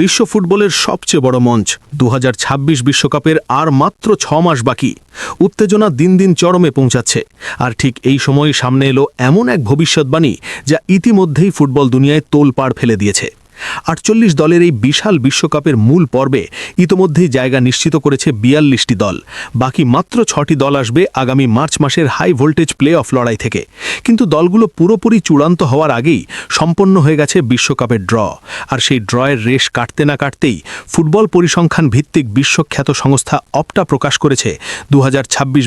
বিশ্ব ফুটবলের সবচেয়ে বড় মঞ্চ। দু বিশ্বকাপের আর মাত্র ছ মাস বাকি। উত্তেজনা দিন দিন চরমে পৌঁছাচ্ছে। আর ঠিক এই সময় সামনে এলো এমন এক ভবিষ্যৎবাণী যা ইতিমধ্যেই ফুটবল দুনিয়ায় তোলপাড় ফেলে দিয়েছে। আটচল্লিশ দলের এই বিশাল বিশ্বকাপের মূল পর্বে ইতোমধ্যেই জায়গা নিশ্চিত করেছে বিয়াল্লিশটি দল। বাকি মাত্র ছটি দল আসবে আগামী মার্চ মাসের হাই ভোল্টেজ প্লে অফ লড়াই থেকে। কিন্তু দলগুলো পুরোপুরি চূড়ান্ত হওয়ার আগেই সম্পন্ন হয়ে গেছে বিশ্বকাপের ড্র। আর সেই ড্রয়ের রেশ কাটতে না কাটতেই ফুটবল পরিসংখ্যান ভিত্তিক বিশ্বখ্যাত সংস্থা অপটা প্রকাশ করেছে। দু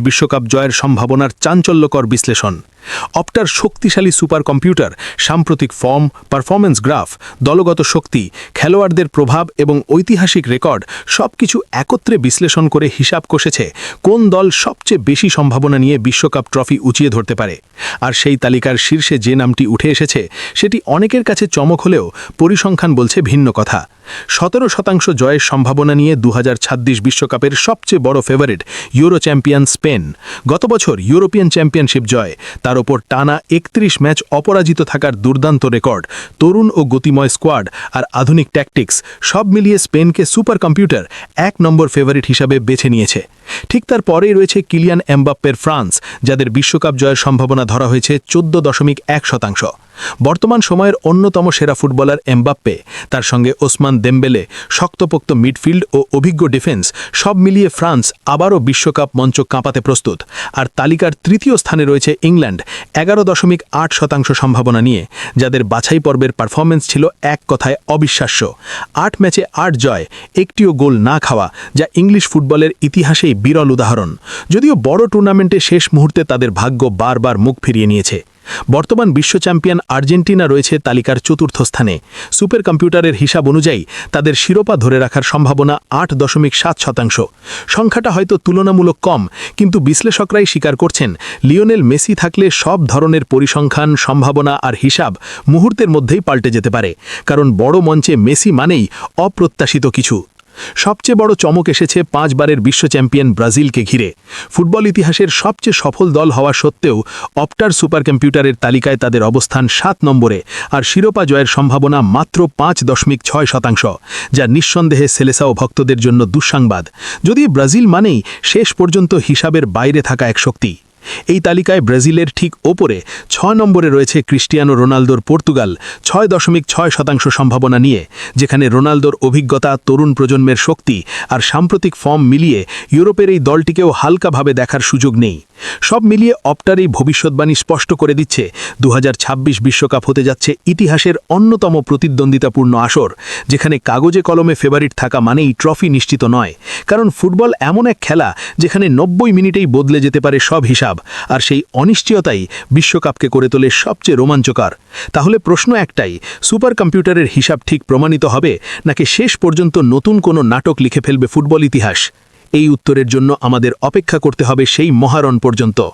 বিশ্বকাপ জয়ের সম্ভাবনার চাঞ্চল্যকর বিশ্লেষণ। অপটার শক্তিশালী সুপার কম্পিউটার সাম্প্রতিক ফর্ম পারফরম্যান্স গ্রাফ দলগত শক্তি, খেলোয়াড়দের প্রভাব এবং ঐতিহাসিক রেকর্ড সবকিছু একত্রে বিশ্লেষণ করে হিসাব কষেছে কোন দল সবচেয়ে বেশি সম্ভাবনা নিয়ে বিশ্বকাপ ট্রফি উঁচিয়ে ধরতে পারে। আর সেই তালিকার শীর্ষে যে নামটি উঠে এসেছে, সেটি অনেকের কাছে চমক হলেও পরিসংখ্যান বলছে ভিন্ন কথা। সতেরো শতাংশ জয়ের সম্ভাবনা নিয়ে দু বিশ্বকাপের সবচেয়ে বড় ফেভারিট ইউরো চ্যাম্পিয়ন স্পেন গত বছর ইউরোপিয়ান চ্যাম্পিয়নশিপ জয়, তার ওপর টানা একত্রিশ ম্যাচ অপরাজিত থাকার দুর্দান্ত রেকর্ড, তরুণ ও গতিময় স্কোয়াড আর আধুনিক ট্যাকটিক্স সব মিলিয়ে স্পেনকে সুপার কম্পিউটার এক নম্বর ফেভারিট হিসাবে বেছে নিয়েছে। ঠিক তার পরেই রয়েছে কিলিয়ান এমবাপ্পের ফ্রান্স, যাদের বিশ্বকাপ জয়ের সম্ভাবনা ধরা হয়েছে চোদ্দ দশমিক এক শতাংশ। বর্তমান সময়ের অন্যতম সেরা ফুটবলার এমবাপ্পে, তার সঙ্গে ওসমান দেম্বেলে, শক্তপোক্ত মিডফিল্ড ও অভিজ্ঞ ডিফেন্স সব মিলিয়ে ফ্রান্স আবারও বিশ্বকাপ মঞ্চ কাঁপাতে প্রস্তুত। আর তালিকার তৃতীয় স্থানে রয়েছে ইংল্যান্ড, এগারো দশমিক আট শতাংশ সম্ভাবনা নিয়ে, যাদের বাছাই পর্বের পারফরমেন্স ছিল এক কথায় অবিশ্বাস্য। আট ম্যাচে আট জয়, একটিও গোল না খাওয়া, যা ইংলিশ ফুটবলের ইতিহাসেই বিরল উদাহরণ। যদিও বড় টুর্নামেন্টে শেষ মুহূর্তে তাদের ভাগ্য বারবার মুখ ফিরিয়ে নিয়েছে। বর্তমান বিশ্ব চ্যাম্পিয়ন আর্জেন্টিনা রয়েছে তালিকার চতুর্থ স্থানে। সুপার কম্পিউটারের হিসাব অনুযায়ী তাদের শিরোপা ধরে রাখার সম্ভাবনা আট দশমিক সাত শতাংশ। সংখ্যাটা হয়তো তুলনামূলক কম, কিন্তু বিশ্লেষকরাই স্বীকার করছেন, লিওনেল মেসি থাকলে সব ধরনের পরিসংখ্যান, সম্ভাবনা আর হিসাব মুহূর্তের মধ্যেই পাল্টে যেতে পারে। কারণ বড় মঞ্চে মেসি মানেই অপ্রত্যাশিত কিছু। সবচেয়ে বড় চমক এসেছে পাঁচবারের বিশ্ব চ্যাম্পিয়ন ব্রাজিলকে ঘিরে। ফুটবল ইতিহাসের সবচেয়ে সফল দল হওয়া সত্ত্বেও অপটার সুপার কম্পিউটারের তালিকায় তাদের অবস্থান সাত নম্বরে, আর শিরোপা জয়ের সম্ভাবনা মাত্র পাঁচ দশমিক ছয় শতাংশ, যা নিঃসন্দেহে সেলেসাও ভক্তদের জন্য দুঃসংবাদ। যদি ব্রাজিল মানেই শেষ পর্যন্ত হিসাবের বাইরে থাকা এক শক্তি। এই তালিকায় ব্রাজিলের ঠিক ওপরে ছয় নম্বরে রয়েছে ক্রিস্টিয়ানো রোনালদোর পর্তুগাল, ছয় দশমিক ছয় শতাংশ সম্ভাবনা নিয়ে, যেখানে রোনালদোর অভিজ্ঞতা, তরুণ প্রজন্মের শক্তি আর সাম্প্রতিক ফর্ম মিলিয়ে ইউরোপের এই দলটিকেও হালকাভাবে দেখার সুযোগ নেই। সব মিলিয়ে অপটার এই ভবিষ্যৎবাণী স্পষ্ট করে দিচ্ছে দু বিশ্বকাপ হতে যাচ্ছে ইতিহাসের অন্যতম প্রতিদ্বন্দ্বিতাপূর্ণ আসর, যেখানে কাগজে কলমে ফেভারিট থাকা মানেই ট্রফি নিশ্চিত নয়, কারণ ফুটবল এমন এক খেলা যেখানে নব্বই মিনিটেই বদলে যেতে পারে সব হিসাব। আর সেই অনিশ্চয়তাই বিশ্বকাপকে করে তোলে সবচেয়ে রোমাঞ্চকর। তাহলে প্রশ্ন একটাই সুপার কম্পিউটারের হিসাব ঠিক প্রমাণিত হবে, নাকি শেষ পর্যন্ত নতুন কোনো নাটক লিখে ফেলবে ফুটবল ইতিহাস? এই উত্তরের জন্য আমাদের অপেক্ষা করতে হবে সেই মহারণ পর্যন্ত।